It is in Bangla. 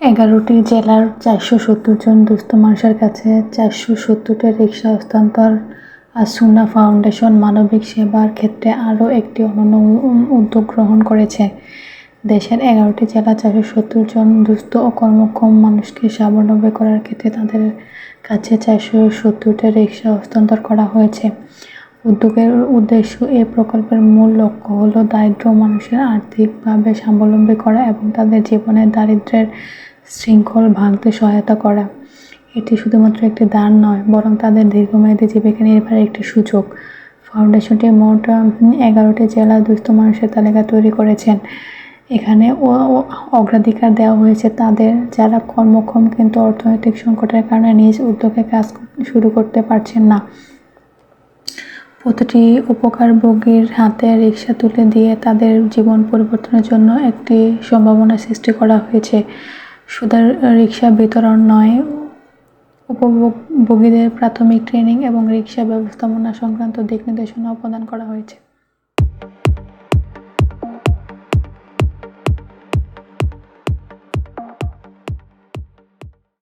এগারোটি জেলার চারশো সত্তর জন দুস্থ মানুষের কাছে চারশো সত্তরটি রিক্সা হস্তান্তর। আর সুনা ফাউন্ডেশন মানবিক সেবার ক্ষেত্রে আরও একটি অনন্য উদ্যোগ গ্রহণ করেছে। দেশের এগারোটি জেলা চারশো সত্তর জন দুস্থ ও কর্মক্ষম মানুষকে স্বাবলম্বী করার ক্ষেত্রে তাদের কাছে চারশো সত্তরটি রিক্সা হস্তান্তর করা হয়েছে। উদ্যোগের উদ্দেশ্য এ প্রকল্পের মূল লক্ষ্য হল দারিদ্র মানুষের আর্থিকভাবে স্বাবলম্বী করা এবং তাদের জীবনের দারিদ্র্যের শৃঙ্খল ভাঙতে সহায়তা করা। এটি শুধুমাত্র একটি দান নয়, বরং তাদের দীর্ঘমেয়াদী জীবিকা নির্বাহের একটি সুযোগ। ফাউন্ডেশনটি মোট এগারোটি জেলা দুস্থ মানুষের তালিকা তৈরি করেছেন। এখানে ও- অগ্রাধিকার দেওয়া হয়েছে তাদের, যারা কর্মক্ষম কিন্তু অর্থনৈতিক সংকটের কারণে নিজ উদ্যোগে কাজ শুরু করতে পারছেন না। প্রতিটি উপকার উপকারভোগীর হাতে রিক্সা তুলে দিয়ে তাদের জীবন পরিবর্তনের জন্য একটি সম্ভাবনা সৃষ্টি করা হয়েছে। শুধু রিক্সা বিতরণ নয়। উপভোগীদের প্রাথমিক ট্রেনিং এবং রিক্সা ব্যবস্থাপনা সংক্রান্ত দিক নির্দেশনাও প্রদান করা হয়েছে।